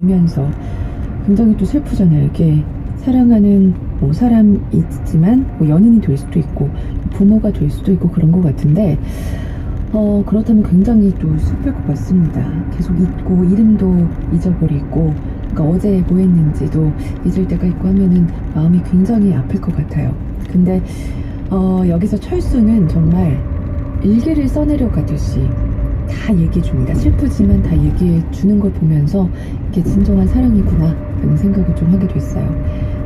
보면서 굉장히 또 슬프잖아요. 이게 사랑하는 뭐 사람이 있지만 뭐 연인이 될 수도 있고 부모가 될 수도 있고 그런 것 같은데 어 그렇다면 굉장히 또 슬플 것 같습니다. 계속 잊고 이름도 잊어버리고 그러니까 어제 뭐 했는지도 잊을 때가 있고 하면은 마음이 굉장히 아플 것 같아요. 근데 어 여기서 철수는 정말 일기를 써내려 가듯이 다 얘기해 줍니다. 슬프지만 다 얘기해 주는 걸 보면서 이게 진정한 사랑이구나 라는 생각을 좀 하게 됐어요.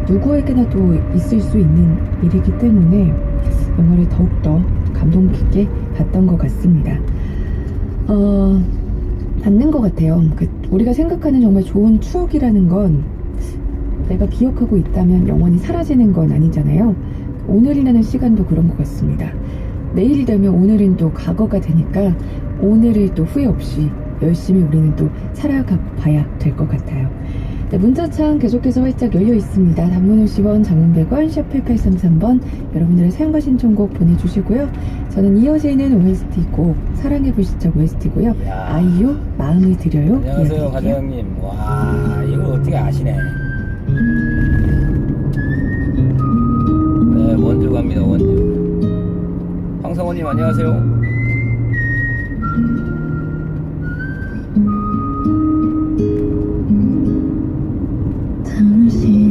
누구에게나 또 있을 수 있는 일이기 때문에 영화를 더욱더 감동 깊게 봤던 것 같습니다. 어, 맞는 것 같아요. 그 우리가 생각하는 정말 좋은 추억이라는 건 내가 기억하고 있다면 영원히 사라지는 건 아니잖아요. 오늘이라는 시간도 그런 것 같습니다. 내일이 되면 오늘은 또 과거가 되니까 오늘을 또 후회 없이 열심히 우리는 또 살아가 봐야 될 것 같아요. 네, 문자창 계속해서 활짝 열려 있습니다. 단문 50원, 장문 100원, 샵 8833번 여러분들의 사연과 신청곡 보내주시고요. 저는 이어지는 OST 곡 사랑해 불시착 OST고요. 이야. 아이유 마음을 드려요. 안녕하세요. 과장님. 와, 이걸 어떻게 아시네. 네, 원주 갑니다, 원주. 황성원님, 안녕하세요. mercy.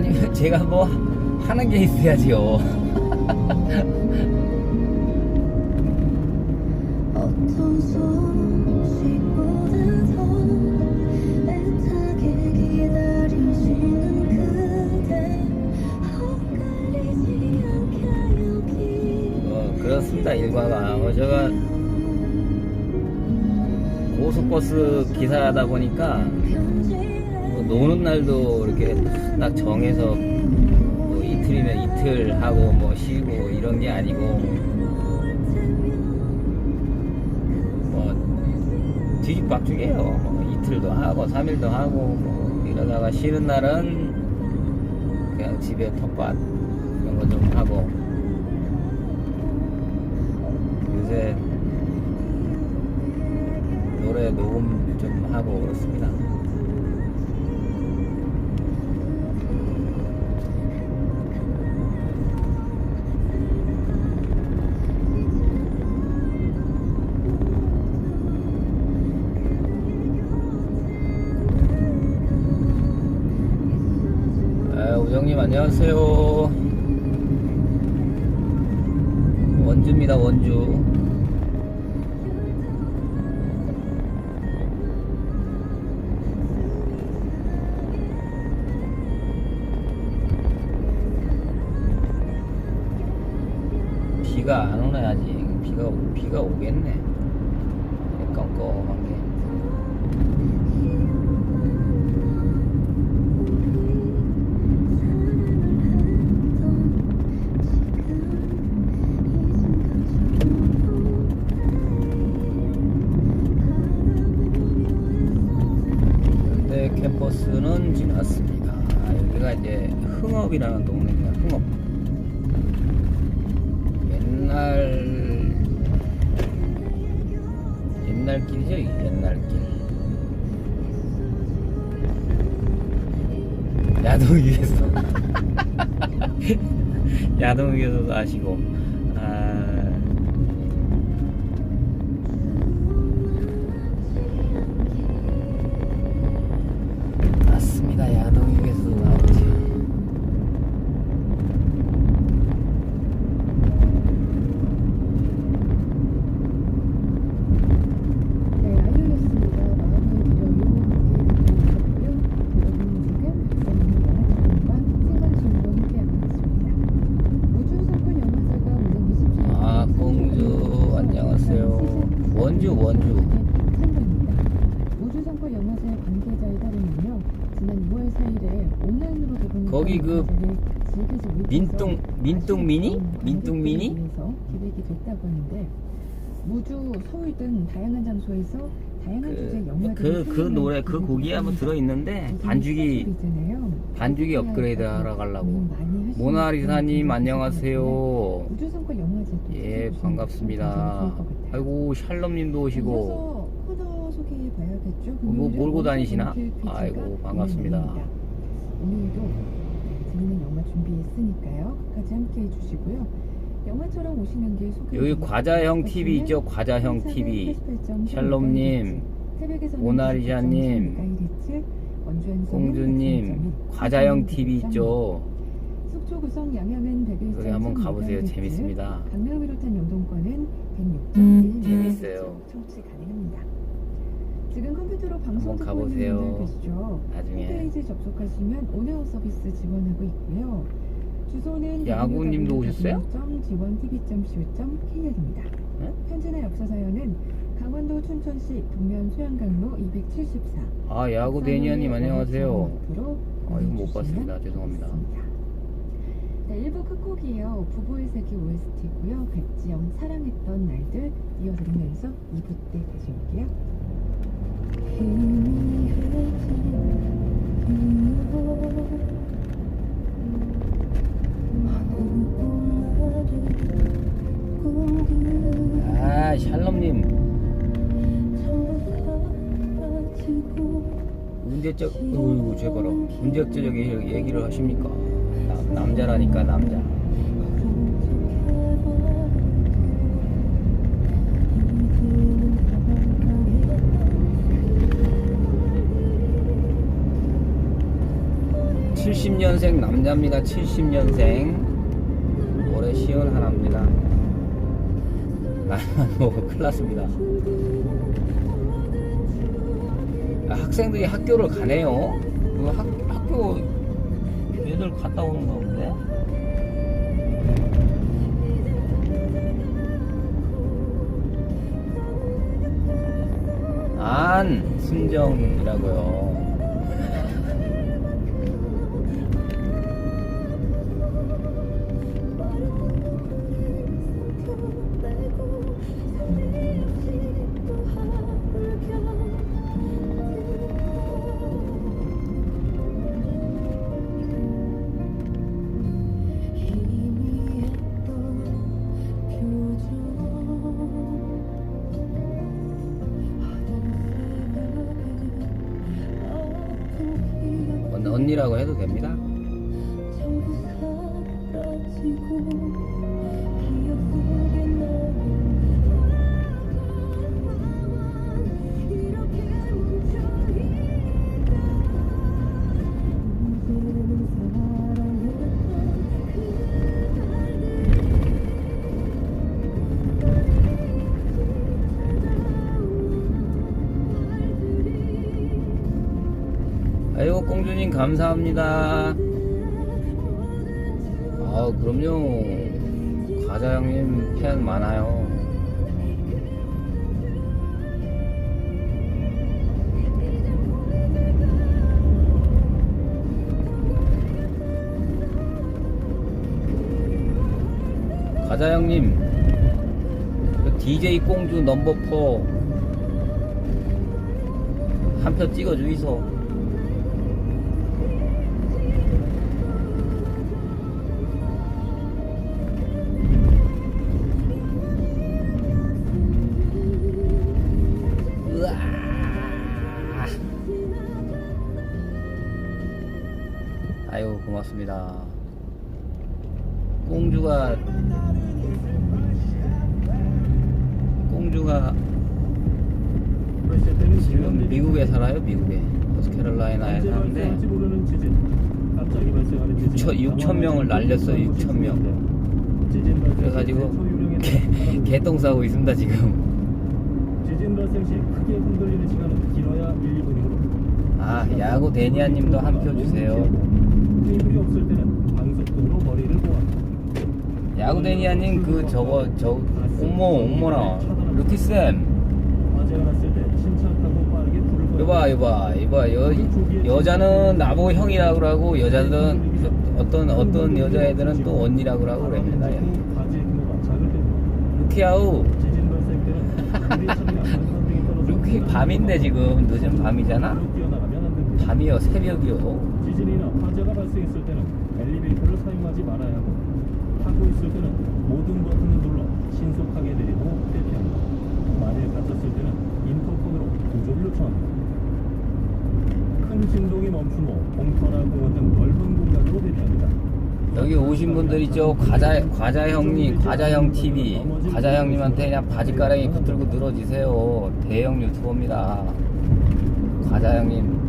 아니면 제가 뭐 하는 게 있어야지요. 어떤 소식보다 더 애타게 기다려지는 그대 헛갈리지 않게 여기 어, 그렇습니다, 일과가. 어, 제가 고속버스 기사다 보니까 뭐 노는 날도 이렇게 딱 정해서 뭐 이틀이면 이틀 하고 뭐 쉬고 이런 게 아니고 뭐 뒤집박죽이에요. 뭐 이틀도 하고 3일도 하고 뭐 이러다가 쉬는 날은 그냥 집에 텃밭 이런 거 좀 하고 요새 노래 녹음 좀 하고 그렇습니다. 안녕하세요. 원주입니다 원주. 비가 안 오네 아직. 비가 비가 오겠네. 껌껌한 게. 야동 위에서. 야동 위에서도 하시고. 아, 맞습니다 야동 위에서도 나오죠 네, 아이유였습니다. 마음을 드려요. 함께 해주고요. 여러분은 지금 박성민과 생방송으로 함께하고 있습니다. 우주 선물 영화제가 오는 20주년 아 공주 안녕하세요 원주 원주 우주 선물 영화제 관계자에 따르면요. 지난 2월 4일에 온라인으로 개봉한 거기 그 영화제를 즐기지 못해서 민뚱 민뚱 미니 민뚱 미니 기획이 됐다고 하는데 무주 서울 등 다양한 장소에서 다양한 주제 영화들을 그그 노래 그 곡이 한번 들어 있는데 반죽이 반죽이 업그레이드 하러 가려고 모나리사님 안녕하세요 예 반갑습니다. 아이고 샬롬님도 오시고. 뭐 몰고 다니시나? 아이고, 반갑습니다. 오늘도 네, 재밌는 영화 준비했으니까요. 끝까지 함께 해주시고요. 영화처럼 오시는 길 소개. 여기 과자형 TV 있죠 과자형 TV 샬롬님 모나리자님, 공주님 과자형 TV 있죠 속초 구성 양양은 101. 여기 한번 가보세요 재밌습니다 강릉을 비롯한 영동권은 106.1 재밌어요. 청취 가능합니다. 지금 컴퓨터로 방송 듣고. 있는 분들 계시죠? 나중에 홈페이지 접속하시면 온에어 서비스 지원하고 있고요. 주소는 야구님도 오셨어요? 지원TV.co.kr입니다. 네? 편지나 역사 사연은 강원도 춘천시 동면 소양강로 274. 아 야구 대니아님 안녕하세요 아, 이거 못 봤습니다. 죄송합니다. 네, 1부 끝곡이에요. 부부의 세계 OST고요. 백지영 사랑했던 날들 이어드리면서 2부 때 다시 올게요. 아 샬롬님. 문제적 어이구 제 봐라 문제적 얘기- 얘기를 하십니까? 남, 남자라니까 남자 (70년생) 남자입니다 (70년생) 올해 시은 하나입니다 나이만 먹어 큰일 났습니다 아, 학생들이 학교를 가네요. 그 학, 학교 애들 갔다 오는 건데. 안 순정이라고요. 감사합니다. 아 그럼요. 과자 형님 팬 많아요. 과자 형님, DJ 공주 넘버 4 한 표 찍어 주이소. 고맙습니다. 꽁주가 꽁주가 지금 미국에 살아요. 미국에 노스캐롤라이나에 사는데 6천 6천 명을 날렸어요. 6천 명. 그래가지고 개, 개똥 싸고 있습니다 지금. 지진 발생 시 크게 흔들리는 시간은 길어야 1, 2분이므로 아 야구 데니아님도 한 표 주세요. 테이블이 없을 때는 방석등으로 머리를 보아. 야구 데니아님 그 저거 저 어머 어머나 루키 쌤. 화재가 났을 때 침착하고 빠르게 불을 꺼야 이봐 이봐 이봐. 여 여자는 나보고 형이라고 그러고 여자들은 어떤 어떤 여자애들은 또 언니라고 그러고 그럽니다. 지진 발생 때는 처리가 한방등이 떨어져 루키 밤인데 지금. 늦은 밤이잖아. 밤이요 새벽이요. 지진이나 화재가 발생했을 때는 엘리베이터를 사용하지 말아야 하고 타고 있을 때는 모든 버튼을 눌러 신속하게 내리고 대피합니다. 만일 갇혔을 때는 인터폰으로 구조를 요청합니다. 큰 진동이 멈춘 후 공터나 공원 등 넓은 공간으로 대피합니다. 여기 오신 분들 있죠 과자 과자 형님 과자 형 TV 과자 형님한테 그냥 바지가랑이 붙들고 늘어지세요 대형 유튜버입니다 과자 형님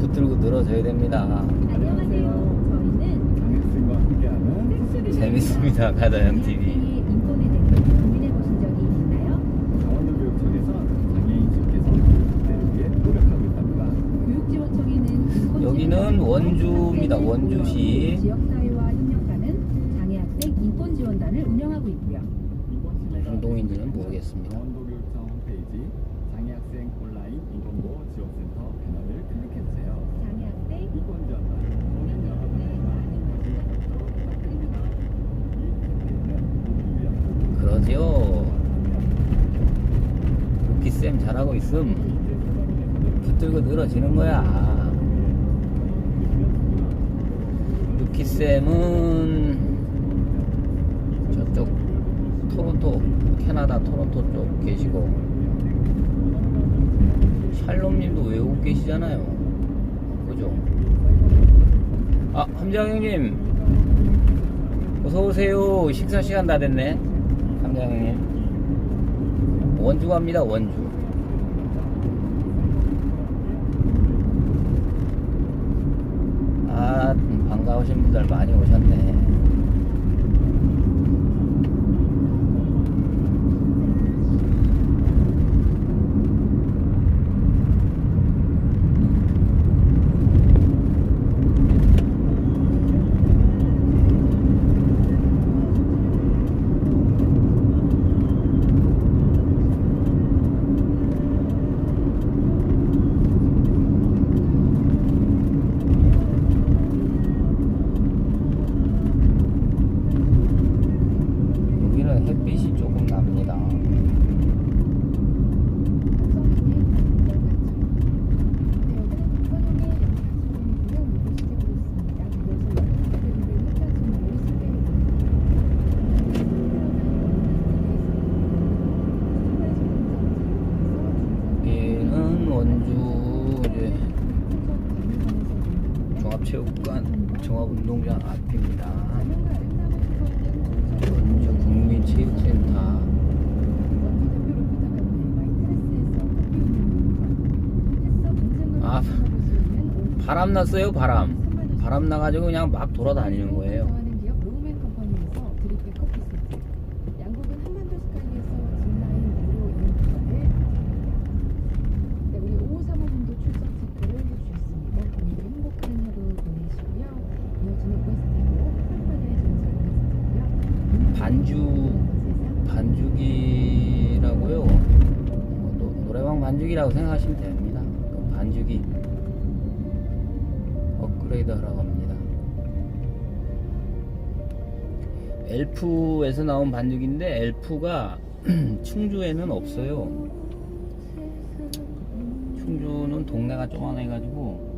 붙들고 늘어져야 됩니다 안녕하세요. 저희는 장학생과 함께하는 재밌습니다 형 TV 인권에 대해 고민해 보신 적이 있나요? 강원도 교육청에서 장애인식께서 교육대를 위해 노력하고 있답니다. 교육지원청에는 인권 여기는 지원 원주입니다, 원주시. 지역사회와 협력하는 장애학생 인권지원단을 운영하고 있고요. 무슨 동인지는 모르겠습니다 강원도교육청 홈페이지 장애학생 온라인 인권보호 지원센터 배너를 클릭해주세요. 장애학생 인권지원단 오늘 여러분의 많은 관심 부탁드립니다. 이 캠페인은 모두를 위한 그러지요 루키쌤 잘하고 있음. 붙들고 늘어지는 거야. 루키쌤은 저쪽 토론토 캐나다 토론토 쪽 계시고 샬롬님도 외국 계시잖아요. 그죠? 아 함장 형님. 어서오세요. 식사 시간 다 됐네. 함장 형님. 원주 갑니다 원주 아 음, 반가우신 분들 많이 오셨네 여기는 햇빛이 조금 납니다 여기는 원주 이제 종합체육관 종합운동장 앞입니다 원주 국민체육센터 아, 바람 났어요 바람 바람 나가지고 그냥 막 돌아다니는 거예요 좋아하는 기업 로우맨 컴퍼니에서 드립백 커피 세트. 양국은 한반도 스카이에서 짚라인 무료 이용권을 네, 우리 5535분도 출석 체크를 해주셨습니다. 오늘도 행복한 하루 보내시고요. 이어지는 웨스트로 풀파의 전설 웨스트고요. 반주 반죽이라고요 뭐 노- 노래방 반죽이라고 생각하시면 됩니다 그 반죽이 하러 갑니다. 엘프에서 나온 반죽인데 엘프가 충주에는 없어요. 충주는 동네가 조만해 가지고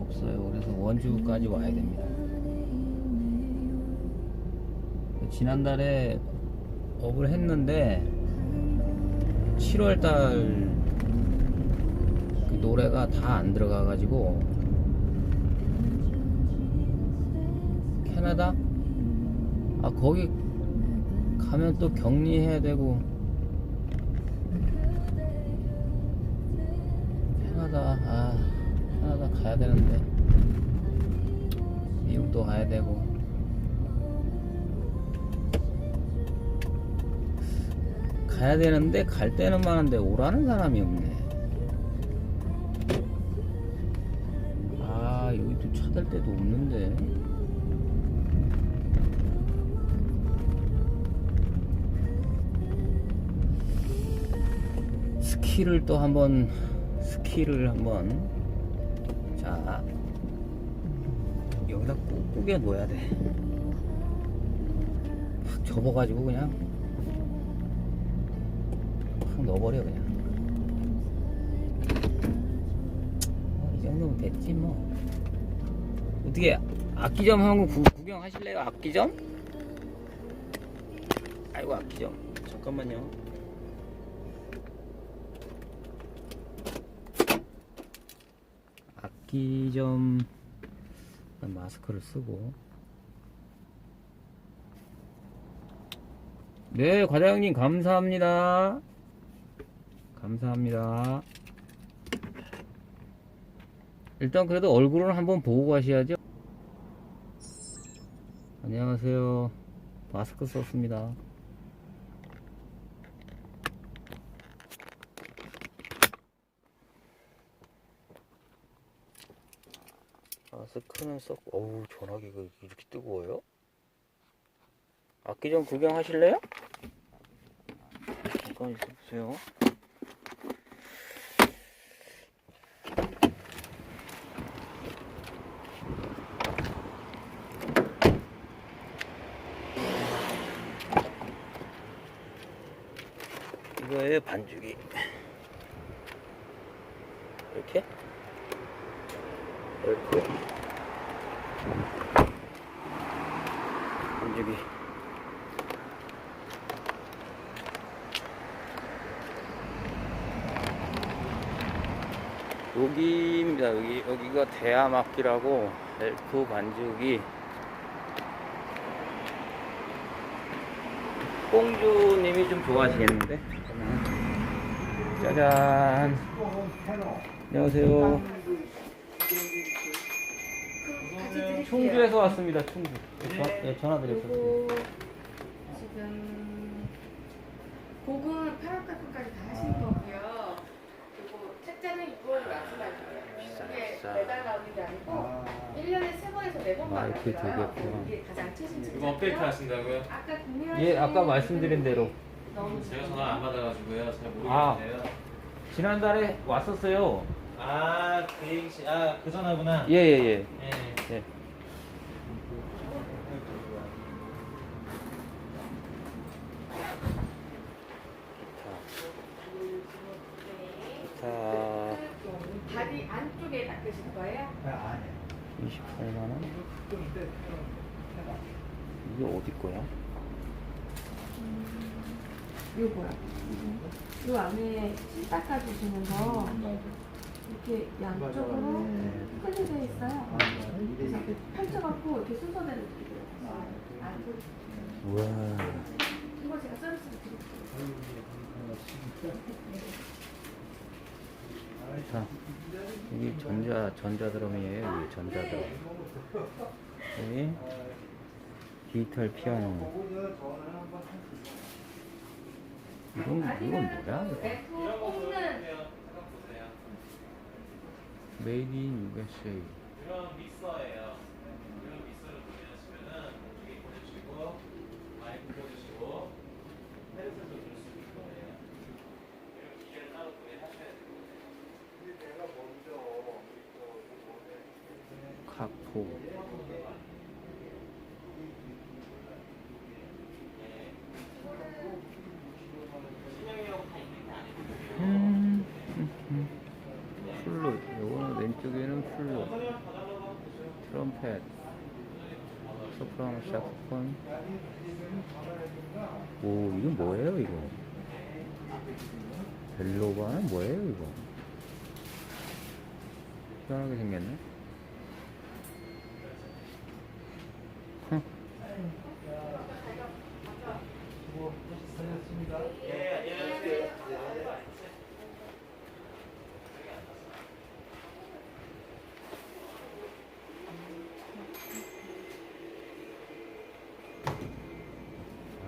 없어요. 그래서 원주까지 와야 됩니다. 지난달에 업을 했는데 7월달 그 노래가 다 안 들어가 가지고 캐나다? 아 거기 가면 또 격리해야 되고. 캐나다. 아 캐나다. 가야 되는데. 미국도 가야 되고. 가야 되는데 갈 때는 많은데 오라는 사람이 없네 스키를 또 한번 스키를 한번. 자 여기다 꾹꾹에 놓아야 돼팍 접어가지고 그냥. 팍 넣어버려 그냥. 어, 이 정도면 됐지 뭐. 어떻게 악기점 한번 구, 구경하실래요? 악기점? 아이고 악기점. 잠깐만요 악기점 마스크를 쓰고. 네 과장님 감사합니다. 감사합니다. 일단 그래도 얼굴은 한번 보고 가셔야죠. 안녕하세요. 마스크 썼습니다 마스크는 썼고 어우 전화기가 이렇게 뜨거워요? 악기 좀 구경하실래요? 잠깐 있어보세요 이거에 반죽이 이렇게 이렇게 반죽이 여기입니다. 여기 여기가 대야막기라고 엘프 반죽이 꽁주님이 좀 좋아하시겠는데? 짜잔. 안녕하세요 충주에서 왔습니다 충주 예, 전- 예, 전화 드렸었어요 그리고 지금 곡은 8월까지까지 다 하신 거고요. 그리고 책자는 6월에 말씀할 거예요. 비싸, 이게 비싸. 매달 나오는 게 아니고 1년에 3번에서 4번 아, 이렇게 받아요. 되겠구나. 이게 가장 최신 책자고요. 이거 업데이트 하신다고요? 아까 구매하신 예 아까 말씀드린 대로 너무 제가 전화 안 받아가지고요. 잘 아. 모르겠는데요. 지난달에 왔었어요 아, 그 얘기, 아, 그 전화구나. 예 예 예 예. 예. 자, 바디 안쪽에 닦으실 거예요? 28만 원? 이게 어디 거야? 요거요. 요 안에 신발까지 주면서 이렇게 양쪽으로 클리되어 있어요. 그래서 이렇게 펼쳐갖고 이렇게 순서대로 드리고요. 안쪽 우와. 이거 제가 서비스로 드릴게요. 자, 여기 전자, 전자 드럼이에요. 여기 전자 드럼. 여기 디지털 피아노. 이건, 이건 뭐야? 메이드 인 USA. 이런 믹서예요. 이런 믹서를 구매하시면은 이쪽에 꽂으시고, 마이크 꽂으시고, 헤드셋도 들을 수 있는 거예요. 이런 기계를 따로 구매하셔야 돼요. 카포. 음, 음, 음. 플룻. 요거는 왼쪽에는 플룻. 트럼펫. 소 프라노 샤크폰. 오, 이건 뭐예요, 이거? 벨로바는 뭐예요, 이거? 희한하게 생겼네. 흥.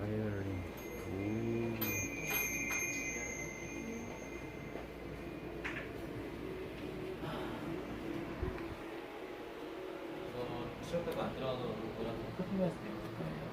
아이언. 시험대가 안 들어가도 그거랑 커피 마실 수 있을 거예요.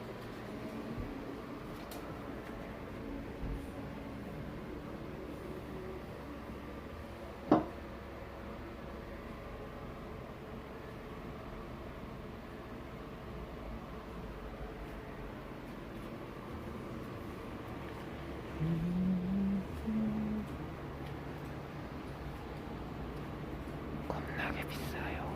겁나게 비싸요.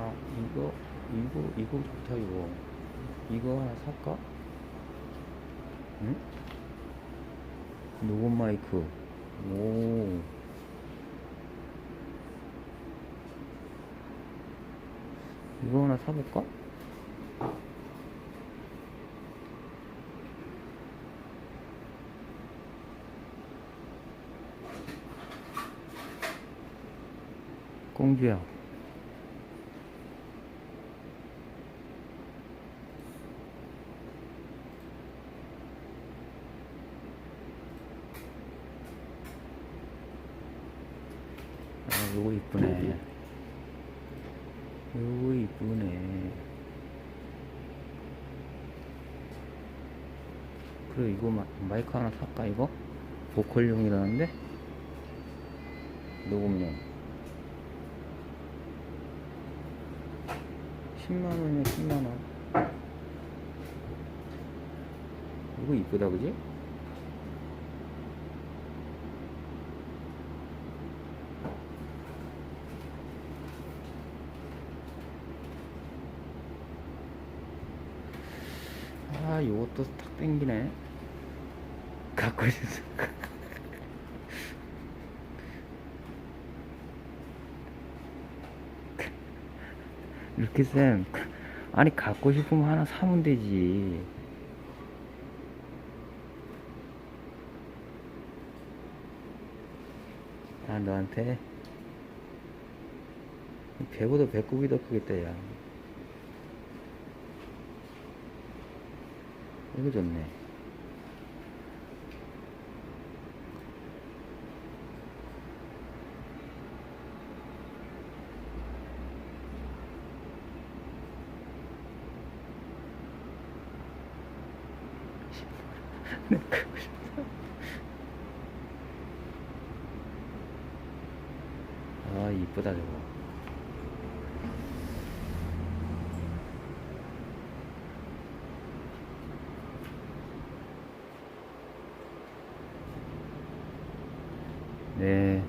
아 이거 이거 좋다 이거 이거 하나 살까? 응? 녹음 마이크 오 이거 하나 사볼까? 공주야 아, 요거 이쁘네. 요거 이쁘네. 그래, 이거 마, 마이크 하나 살까, 이거? 보컬용이라는데? 녹음용. 10만원이야, 10만원. 이거 이쁘다, 그지? 아, 요것도 탁 땡기네. 갖고 있어. 이렇게 쌤. 아니, 갖고 싶으면 하나 사면 되지. 아, 너한테? 배보다 배꼽이 더 크겠다, 야. 이거 좋네. 싶다. 아, 이쁘다, 저거. 네.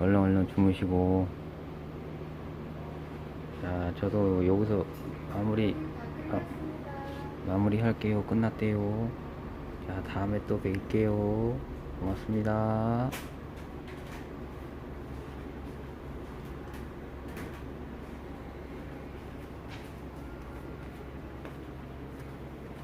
얼른 얼른 주무시고. 자, 저도 여기서 마무리, 아, 마무리 할게요. 끝났대요. 자, 다음에 또 뵐게요. 고맙습니다.